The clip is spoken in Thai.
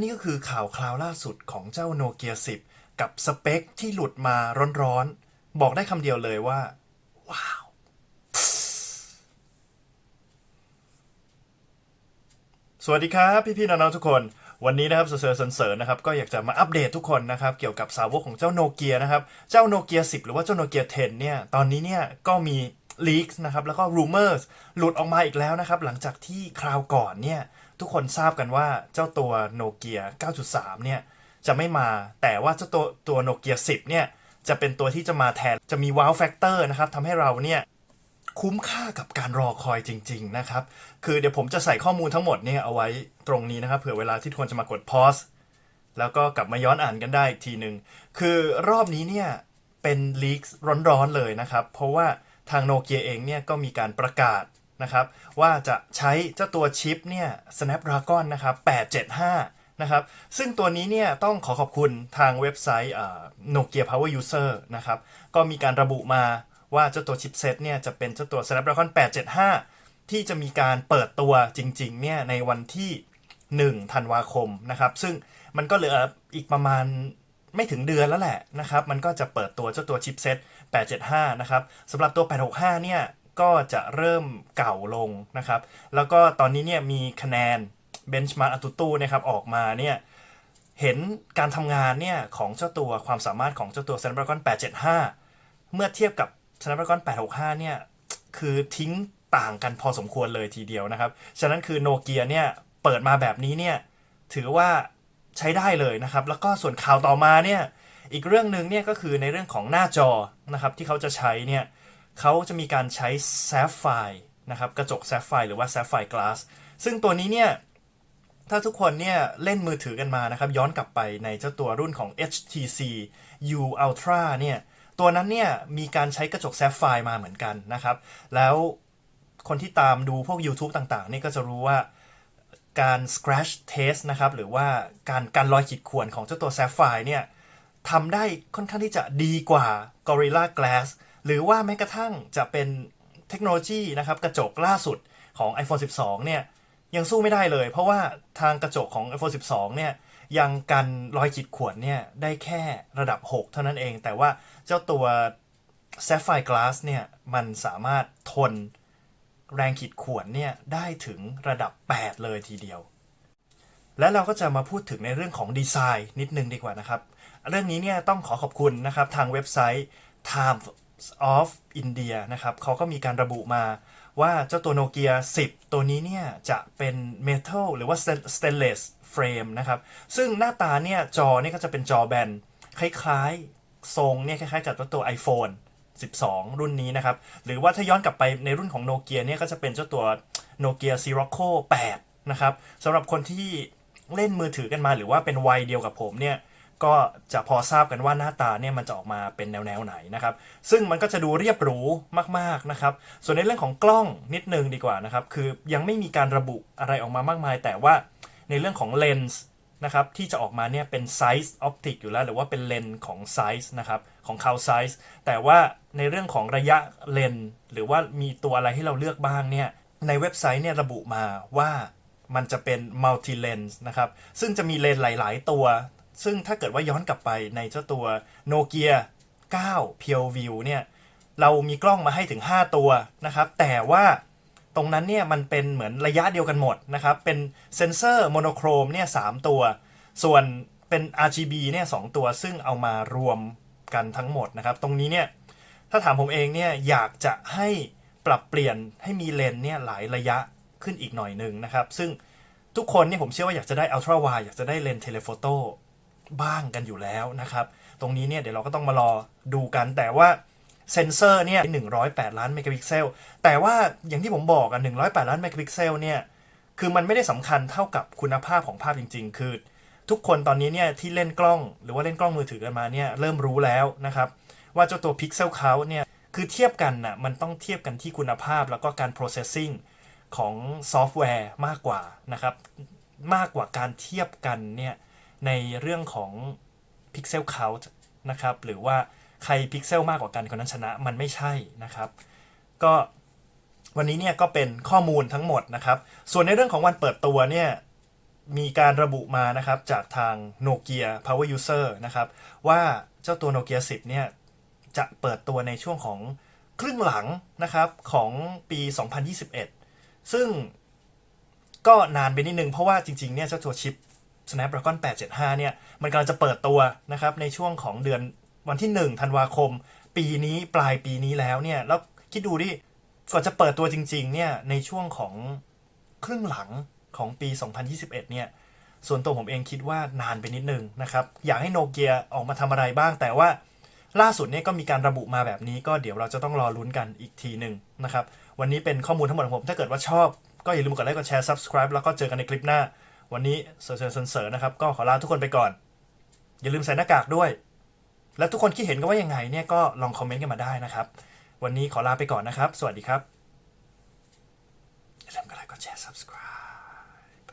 นี่ก็คือข่าวคราวล่าสุดของเจ้าโนเกีย10 กับสเปคที่หลุดมาร้อนๆ บอกได้คำเดียวเลยว่า ว้าว สวัสดีครับพี่ๆน้องๆทุกคน วันนี้นะครับเสือๆเสริญนะครับ ก็อยากจะมาอัปเดตทุกคนนะครับ เกี่ยวกับสาวกของเจ้าโนเกียนะครับ เจ้าโนเกีย10 หรือว่าเจ้าโนเกีย10เนี่ยตอนนี้เนี่ยก็มี ลีกนะครับแล้วก็ rumors หลุดออกมาอีกแล้วนะครับ หลังจากที่คราวก่อนเนี่ย ทุกคนทราบกันว่าเจ้าตัวโนเกีย9.3 เนี่ย จะไม่มาแต่ว่าเจ้าตัวตัวโนเกีย10 เนี่ย จะเป็นตัวที่จะมาแทนจะมี wow factor นะครับทำให้เราเนี่ย คุ้มค่ากับการรอคอยจริง ๆ นะครับ คือเดี๋ยวผมจะใส่ข้อมูลทั้งหมดเนี่ยเอาไว้ตรงนี้นะครับเผื่อเวลาที่ทุกคนจะมากด pause แล้วก็กลับมาย้อนอ่านกันได้อีกทีหนึ่งคือรอบนี้เนี่ยเป็นลีกร้อนๆเลยนะครับ เพราะว่า ทางโนเกียเองเนี่ยก็มีการประกาศนะครับว่าจะใช้เจ้าตัวชิปเนี่ย Snapdragon นะครับ 875 นะครับ ซึ่งตัวนี้เนี่ยต้องขอขอบคุณทางเว็บไซต์โนเกีย Power User นะครับ ก็มีการระบุมาว่าเจ้าตัวชิปเซตเนี่ยจะเป็นเจ้าตัว Snapdragon 875 ที่จะมีการเปิดตัวจริงๆเนี่ยในวันที่ 1 ธันวาคมนะครับ ซึ่งมันก็เหลืออีกประมาณ ไม่ถึงเดือนแล้วแหละนะครับ มันก็จะเปิดตัวเจ้าตัวชิปเซต875 นะครับสำหรับตัว 865 เนี่ย ก็จะเริ่มเก่าลงนะครับ แล้วก็ตอนนี้เนี่ยมีคะแนน Benchmark a t u t u นะครับออกมาเนี่ย เห็นการทำงานเนี่ยของเจ้าตัวความสามารถของเจ้าตัว Snapdragon 875 เมื่อเทียบกับ Snapdragon 865 เนี่ย คือทิ้งต่างกันพอสมควรเลยทีเดียวนะครับ ฉะนั้นคือโนเกียเนี่ยเปิดมาแบบนี้เนี่ยถือว่า ใช้ได้เลยนะครับ แล้วก็ส่วนข่าวต่อมาเนี่ยอีกเรื่องหนึ่งเนี่ยก็คือในเรื่องของหน้าจอนะครับที่เขาจะใช้เนี่ยเขาจะมีการใช้ Sapphire นะครับกระจก Sapphire หรือว่า Sapphire Glass ซึ่งตัวนี้เนี่ยถ้าทุกคนเนี่ยเล่นมือถือกันมานะครับย้อนกลับไปในเจ้าตัวรุ่นของ HTC U Ultra เนี่ยตัวนั้นเนี่ยมีการใช้กระจกแซฟไฟร์มาเหมือนกันนะครับ แล้วคนที่ตามดูพวก YouTube ต่างๆนี่ก็จะรู้ว่า การ scratch test นะครับ หรือว่าการการรอยขีดข่วนของเจ้าตัวแซฟไฟร์เนี่ยทำได้ค่อนข้างที่จะดีกว่า Gorilla Glass หรือว่าแม้กระทั่งจะเป็นเทคโนโลยีนะครับ กระจกล่าสุดของ iPhone 12 เนี่ย ยังสู้ไม่ได้เลย เพราะว่าทางกระจกของ iPhone 12 เนี่ย ยังกันรอยขีดข่วนเนี่ย ได้แค่ระดับ 6 เท่านั้นเอง แต่ว่าเจ้าตัว Sapphire Glass เนี่ย มันสามารถทน แรงขีดข่วนเนี่ยได้ถึงระดับ 8 เลยทีเดียว และเราก็จะมาพูดถึงในเรื่องของดีไซน์นิดนึงดีกว่านะครับ เรื่องนี้เนี่ยต้องขอขอบคุณนะครับทางเว็บไซต์ Times of India นะครับเขาก็มีการระบุมาว่าเจ้าตัวโนเกีย10 ตัวนี้เนี่ยจะเป็นเมทัลหรือว่า stainless frame นะครับ ซึ่งหน้าตาเนี่ยจอเนี่ยก็จะเป็นจอแบน คล้ายๆ ทรงเนี่ยคล้ายๆ กับตัว iPhone 12 รุ่นนี้นะครับ หรือว่าถ้าย้อนกลับไปในรุ่นของโนเกียเนี่ยก็จะเป็นเจ้าตัวโนเกีย Sirocco 8นะครับสำหรับคนที่เล่นมือถือกันมาหรือว่าเป็นวัยเดียวกับผมเนี่ยก็จะพอทราบกันว่าหน้าตาเนี่ยมันจะออกมาเป็นแนวแนวไหนนะครับ ซึ่งมันก็จะดูเรียบหรูมากๆนะครับ ส่วนในเรื่องของกล้องนิดนึงดีกว่านะครับ คือยังไม่มีการระบุอะไรออกมามากมาย แต่ว่าในเรื่องของเลนส์ นะครับที่จะออกมาเนี่ยเป็นไซส์ออปติกอยู่แล้ว หรือว่าเป็นเลนส์ของไซส์นะครับของคาวไซส์แต่ว่าในเรื่องของระยะเลนส์หรือว่ามีตัวอะไรให้เราเลือกบ้างเนี่ยในเว็บไซต์เนี่ยระบุมาว่ามันจะเป็นมัลติเลนส์นะครับซึ่งจะมีเลนส์หลาย ๆ ตัว ซึ่งถ้าเกิดว่าย้อนกลับไปในเจ้าตัวโนเกีย9 p u r e View เนี่ยเรามีกล้องมาให้ถึง 5 ตัวนะครับแต่ว่า ตรงนั้นเนี่ยมันเป็นเหมือนระยะเดียวกันหมดนะครับ เป็นเซนเซอร์โมโนโครมเนี่ยสตัว ส่วนเป็น RGB เนี่ยสตัว ซึ่งเอามารวมกันทั้งหมดนะครับ ตรงนี้เนี่ยถ้าถามผมเองเนี่ยอยากจะให้ปรับเปลี่ยนให้มีเลนเนี่ยหลายระยะขึ้นอีกหน่อยหนึ่งนะครับ ซึ่งทุกคนเนี่ยผมเชื่อว่าอยากจะได้อัลตร้าไวอยากจะได้เลนเทเลโฟโต้บ้างกันอยู่แล้วนะครับ ตรงนี้เนี่ยเดี๋ยวเราก็ต้องมารอดูกันแต่ว่า เซนเซอร์เนี่ย108 ล้านเมกะพิกเซล แต่ว่าอย่างที่ผมบอกอะ108 ล้านเมกะพิกเซลเนี่ย คือมันไม่ได้สำคัญเท่ากับคุณภาพของภาพจริง ๆ คือ ทุกคนตอนนี้เนี่ยที่เล่นกล้องหรือว่าเล่นกล้องมือถือกันมาเนี่ยเริ่มรู้แล้วนะครับ ว่าเจ้าตัวพิกเซลเคาเนี่ยคือเทียบกันน่ะมันต้องเทียบกันที่คุณภาพแล้วก็การ processing ของซอฟต์แวร์มากกว่านะครับ มากกว่าการเทียบกันเนี่ยในเรื่องของ Pixel Count นะครับ หรือว่า ใครพิกเซลมากกว่ากันคนนั้นชนะมันไม่ใช่นะครับ ก็วันนี้เนี่ยก็เป็นข้อมูลทั้งหมดนะครับ ส่วนในเรื่องของวันเปิดตัวเนี่ยมีการระบุมานะครับจากทางโนเกีย Power User นะครับ ว่าเจ้าตัวโนเกีย10 เนี่ยจะเปิดตัวในช่วงของครึ่งหลังนะครับของปี 2021 ซึ่งก็นานไปนิดนึง เพราะว่าจริงๆเนี่ยเจ้าตัวชิป Snapdragon 875 เนี่ย มันกำลังจะเปิดตัวนะครับในช่วงของเดือน วันที่ 1 ธันวาคม ปีนี้ปลายปีนี้แล้วเนี่ย แล้วคิดดูดิก่อนจะเปิดตัวจริง ๆ เนี่ย ในช่วงของครึ่งหลังของปี 2021 เนี่ย ส่วนตัวผมเองคิดว่านานไปนิดนึงนะครับ อยากให้โนเกียออกมาทำอะไรบ้าง แต่ว่าล่าสุดเนี่ยก็มีการระบุมาแบบนี้ ก็เดี๋ยวเราจะต้องรอลุ้นกันอีกทีหนึ่งนะครับ วันนี้เป็นข้อมูลทั้งหมดของผม ถ้าเกิดว่าชอบก็อย่าลืมกดไลค์ กดแชร์ subscribe แล้วก็เจอกันในคลิปหน้า วันนี้เซอร์เซอเสริร์นะครับ ก็ขอลาทุกคนไปก่อน อย่าลืมใส่หน้ากากด้วย และทุกคนคิดเห็นกันว่ายังไงเนี่ยก็ลองคอมเมนต์กันมาได้นะครับ วันนี้ขอลาไปก่อนนะครับ สวัสดีครับอย่าลืมกดไลค์กดแชร์ subscribe